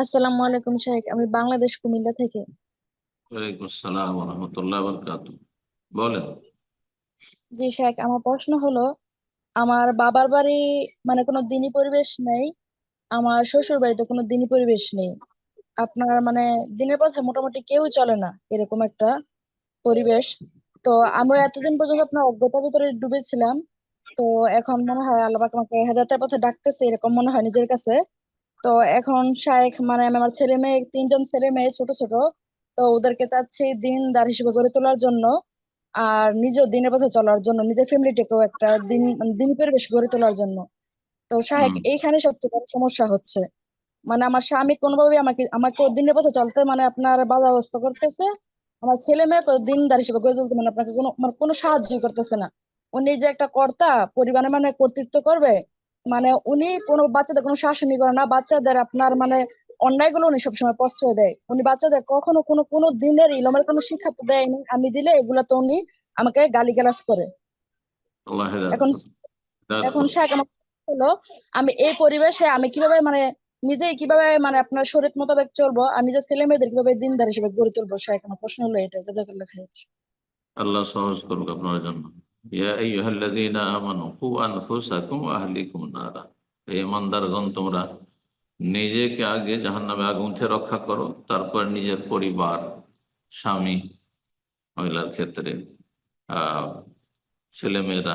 আসসালামু আলাইকুম শাহেক আমি বাংলাদেশ কুমিল্লা থেকে। ওয়ালাইকুম আসসালাম রহমতুল্লাহ বরকাত বলেন। জি শাহেক আমার প্রশ্ন হলো আমার বাবার বাড়ি মানে কোনো দিনী পরিবেশ নেই আমার শ্বশুর বাড়িতে কোনো দিনী পরিবেশ নেই। আপনার মানে দিনের পথে মোটামুটি কেউ চলে না এরকম একটা পরিবেশ। তো আমরা এতদিন পর্যন্ত আপনার অজ্ঞতার ভিতরে ডুবেছিলাম। তো এখন মনে হয় আল্লাহ পাক আমাকে হেদায়েতের পথে ডাকতেছে এরকম মনে হয় নিজের কাছে। তো এখন শায়েখ মানে আমি আমার ছেলে মেয়ে তিনজন ছেলে মেয়ে ছোট ছোট তো ওদেরকে চাচ্ছি দিনদার হিসেবে গড়ে তোলার জন্য আর নিজেও দিনের পথে চলার জন্য নিজের ফ্যামিলিটাকেও একটা দিন মানে দিন পরিবেশ গড়ে তোলার জন্য। তো শাহেক এইখানে সবচেয়ে বড় সমস্যা হচ্ছে মানে আমার স্বামী কোনোভাবে আমাকে আমাকে দিনের পথে চলতে মানে আপনার বাধাগ্রস্ত করতেছে আমার ছেলে মেয়েকে দিনদার হিসেবে গড়ে তুলতে মানে আপনাকে কোনো মানে কোনো সাহায্যই করতেছে না। উনি যে একটা কর্তা পরিবারে মানে কর্তৃত্ব করবে মানে উনি কোনো বাচ্চাদের কোনো শাসনই করে না। বাচ্চাদের আপনার মানে অন্যায়গুলো উনি সবসময় প্রশ্রয় দেয়। উনি বাচ্চাদের কখনো কোনো কোনো দিনের ইলমের কোনো শিক্ষা তো দেয়নি। আমি দিলে এগুলা তো উনি আমাকে গালি গালিগালাজ করে। এখন এখন আমার হলো আমি এই পরিবেশে আমি কীভাবে মানে নিজেই কীভাবে মানে আপনার শরীর মোতাবেক চলবো আর নিজের ছেলে মেয়েদের কীভাবে দিনদার হিসেবে গড়ে তুলবো? শাক আমার প্রশ্ন হলো এটা জাজাকাল্লাহ খাইর। আল্লাহ সহজ করুক আপনার জন্য। ইয়া তোমরা নিজেকে আগে রক্ষা করো, তারপর নিজের পরিবার, স্বামী, মহিলার ক্ষেত্রে ছেলে মেয়েরা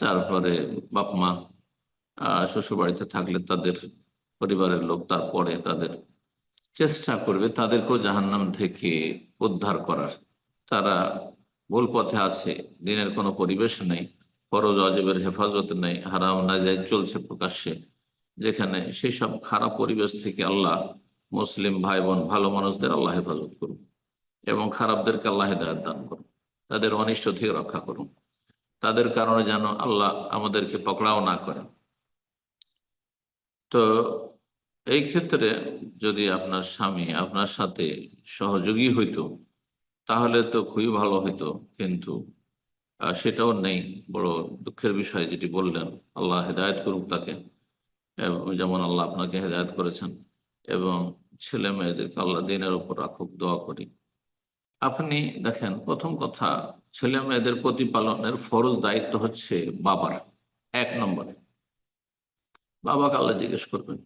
তারপরে বাপ মা শ্বশুর বাড়িতে থাকলে তাদের পরিবারের লোক তারপরে তাদের চেষ্টা করবে তাদেরকেও জাহান্নাম থেকে উদ্ধার করার। তারা ভুল পথে আছে, দিনের কোনো পরিবেশ নেই, ফরজ অজেবের হেফাজত নেই, হারাম নাজাইজ চলছে প্রকাশ্যে, যেখানে সেই সব খারাপ পরিবেশ থেকে আল্লাহ মুসলিম ভাই বোন ভালো মানুষদের আল্লাহ হেফাজত করুন এবং খারাপদেরকে আল্লাহ হেদায়ত দান করুন। তাদের অনিষ্ট থেকে রক্ষা করুন। তাদের কারণে যেন আল্লাহ আমাদেরকে পকড়াও না করেন। তো এই ক্ষেত্রে যদি আপনার স্বামী আপনার সাথে সহযোগী হইতো তাহলে তো খুবই ভালো হইতো, কিন্তু সেটাও নেই। বড় দুঃখের বিষয় যেটি বললেন, আল্লাহ হেদায়ত করুক তাকে যেমন আল্লাহ আপনাকে হেদায়ত করেছেন, এবং ছেলে মেয়েদেরকে আল্লাহ দিনের উপর রাখুক, দোয়া করি। আপনি দেখেন, প্রথম কথা, ছেলে মেয়েদের প্রতিপালনের ফরজ দায়িত্ব হচ্ছে বাবার, এক নম্বরে। বাবাকে আল্লাহ জিজ্ঞেস করবেন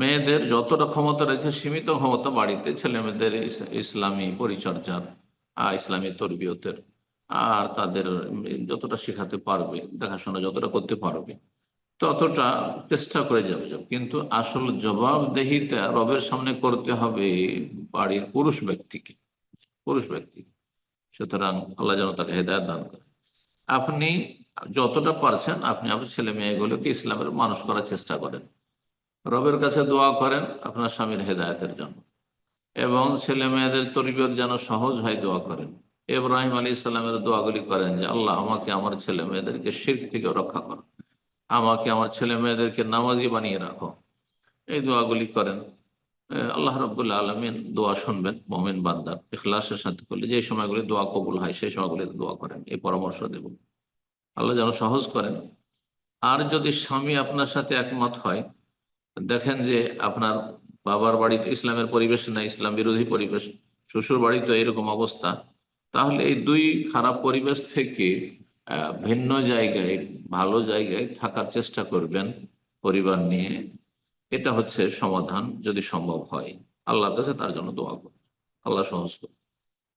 মেয়েদের যতটা ক্ষমতা রয়েছে, সীমিত ক্ষমতা বাড়িতে ছেলে মেয়েদের ইসলামী পরিচর্যার ইসলামী তরবিয়তের, আর তাদের যতটা শেখাতে পারবে, দেখাশোনা যতটা করতে পারবে, ততটা চেষ্টা করে যাবে কিন্তু আসল জবাবদেহিতা রবের সামনে করতে হবে বাড়ির পুরুষ ব্যক্তিকে পুরুষ ব্যক্তিকে। সুতরাং আল্লাহ যেন তাকে হেদায়ত দান করে। আপনি যতটা পারছেন, আপনি আপনার ছেলে মেয়েগুলোকে ইসলামের মানুষ করার চেষ্টা করেন। রবের কাছে দোয়া করেন আপনার স্বামীর হেদায়তের জন্য। এবং ছেলে মেয়েদের তরবিয়ত যেন সহজ হয় দোয়া করেন। ইব্রাহিম আলী ইসলামের দোয়াগুলি করেন যে, আল্লাহ, আমাকে আমার ছেলে মেয়েদেরকে শির্ক থেকে রক্ষা করো। আমাকে আমার ছেলে মেয়েদেরকে নামাজি বানিয়ে রাখো। এই দোয়াগুলি করেন। আল্লাহ রব্বুল্লা আলমিন দোয়া শুনবেন, মমিন বান্দার ইখলাসের সাথে করলে যে সময়গুলি দোয়া কবুল হয়, সেই সময়গুলি দোয়া করেন, এই পরামর্শ দেব। আল্লাহ যেন সহজ করেন। আর যদি স্বামী আপনার সাথে একমত হয় দেখেন যে আপনার বাবার বাড়িতে ইসলামের পরিবেশ না ইসলাম বিরোধী পরিবেশ, শ্বশুর বাড়িতে এরকম অবস্থা। তাহলে এই দুই খারাপ পরিবেশ থেকে ভিন্ন জায়গায়, ভালো জায়গায় থাকার চেষ্টা করবেন পরিবার নিয়ে। এটা হচ্ছে সমাধান যদি সম্ভব হয়। আল্লাহর কাছে তার জন্য দোয়া করুন। আল্লাহ সহজ করুন।